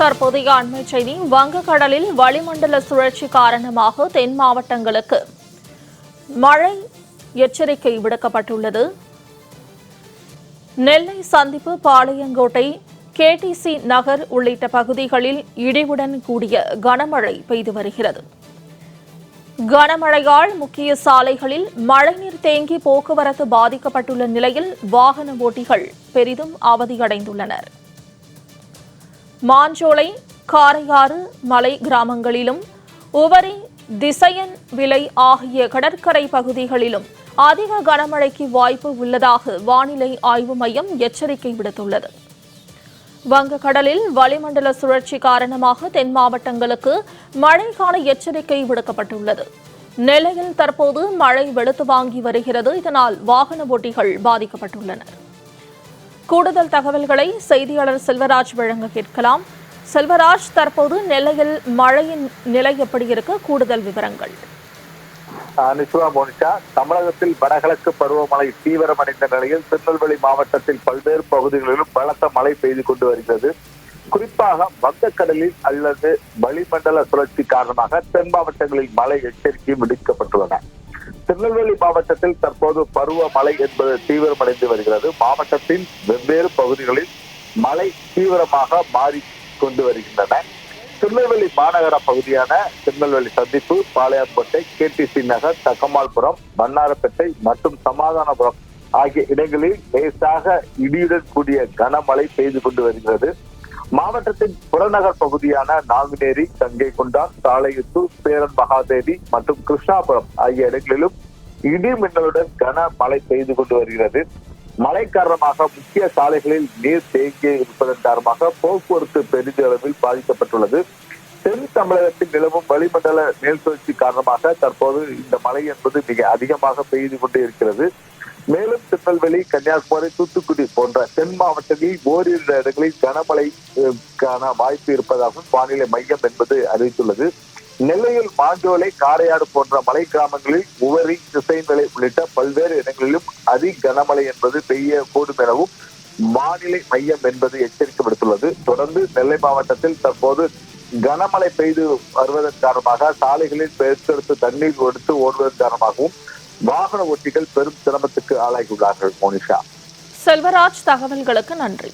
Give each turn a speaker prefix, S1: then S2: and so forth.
S1: தற்போதைய அண்மை செய்தி வங்கக்கடலில் வளிமண்டல சுழற்சி காரணமாக தென் மாவட்டங்களுக்கு மழை எச்சரிக்கை விடுக்கப்பட்டுள்ளது. நெல்லை சந்திப்பு பாளையங்கோட்டை கேடிசி நகர் உள்ளிட்ட பகுதிகளில் இடிவுடன் கூடிய கனமழை பெய்து வருகிறது. கனமழையால் முக்கிய சாலைகளில் மழைநீர் தேங்கி போக்குவரத்து பாதிக்கப்பட்டுள்ள நிலையில் வாகன ஓட்டிகள் பெரிதும் அவதியடைந்துள்ளனா் மாஞ்சோலை காரையாறு மலை கிராமங்களிலும் உவரி திசையன் விலை ஆகிய கடற்கரை பகுதிகளிலும் அதிக கனமழைக்கு வாய்ப்பு உள்ளதாக வானிலை ஆய்வு மையம் எச்சரிக்கை விடுத்துள்ளது. வங்கக்கடலில் வளிமண்டல சுழற்சி காரணமாக தென் மாவட்டங்களுக்கு மழைக்கான எச்சரிக்கை விடுக்கப்பட்டுள்ளது. நெல்லையில் தற்போது மழை வெளுத்து வாங்கி வருகிறது. இதனால் வாகன ஓட்டிகள் பாதிக்கப்பட்டுள்ளனர். கூடுதல் தகவல்களை செய்தியாளர் செல்வராஜ் வழங்க கேட்கலாம். செல்வராஜ் தற்போது நெல்லையில் மழையின் நிலை எப்படி இருக்கு? கூடுதல் விவரங்கள்.
S2: ஆஹ் நிசுவா மோனிஷா தமிழகத்தில் வடகிழக்கு பருவமழை தீவிரமடைந்த நிலையில் திருநெல்வேலி மாவட்டத்தில் பல்வேறு பகுதிகளிலும் பலத்த மழை பெய்து கொண்டு வருகிறது. குறிப்பாக வங்கக்கடலில் அல்லது வளிமண்டல சுழற்சி காரணமாக தென் மாவட்டங்களில் மழை எச்சரிக்கையும் விடுக்கப்பட்டுள்ளன. திருநெல்வேலி மாவட்டத்தில் தற்போது பருவ மழை என்பது தீவிரமடைந்து வருகிறது. மாவட்டத்தின் வெவ்வேறு பகுதிகளில் மழை தீவிரமாக மாறி கொண்டு வருகின்றன. திருநெல்வேலி மாநகர பகுதியான திருநெல்வேலி சந்திப்பு பாளையங்கோட்டை கேடிசி நகர் தக்கமால்புரம் வண்ணாரப்பேட்டை மற்றும் சமாதானபுரம் ஆகிய இடங்களில் லேசாக இடியுடன் கூடிய கனமழை பெய்து கொண்டு வருகிறது. மாவட்டத்தின் புறநகர் பகுதியான நாங்குநேரி தங்கை கொண்டா சாலையுத்தூர் பேரன் மகாதேவி மற்றும் கிருஷ்ணாபுரம் ஆகிய இடங்களிலும் இடி மின்னலுடன் கனமழை பெய்து கொண்டு வருகிறது. மழை காரணமாக முக்கிய சாலைகளில் நீர் தேங்கி இருப்பதன் காரணமாக போக்குவரத்து பெரிதளவில் பாதிக்கப்பட்டுள்ளது. தென் தமிழகத்தில் நிலவும் வளிமண்டல மேல் சுழற்சி காரணமாக தற்போது இந்த மழை என்பது மிக அதிகமாக பெய்து கொண்டே இருக்கிறது. மேலும் திருநெல்வேலி கன்னியாகுமரி தூத்துக்குடி போன்ற தென் மாவட்டங்களில் ஓரிரு இடங்களில் கனமழைக்கான வாய்ப்பு இருப்பதாகவும் வானிலை மையம் என்பது அறிவித்துள்ளது. நெல்லையில் மாஞ்சோலை காரையாடு போன்ற மலை கிராமங்களில் உவரி திசைநிலை உள்ளிட்ட பல்வேறு இடங்களிலும் அதி கனமழை என்பது பெய்யக்கூடும் எனவும் வானிலை மையம் என்பது எச்சரிக்கை விடுத்துள்ளது. தொடர்ந்து நெல்லை மாவட்டத்தில் தற்போது கனமழை பெய்து வருவதன் காரணமாக சாலைகளில் பெருக்கெடுத்து தண்ணீர் எடுத்து ஓடுவதன் காரணமாகவும் வாகன ஓட்டிகள் பெரும் சிரமத்துக்கு ஆளாகியுள்ளார்கள் மோனிஷா.
S1: செல்வராஜ் தகவல்களுக்கு நன்றி.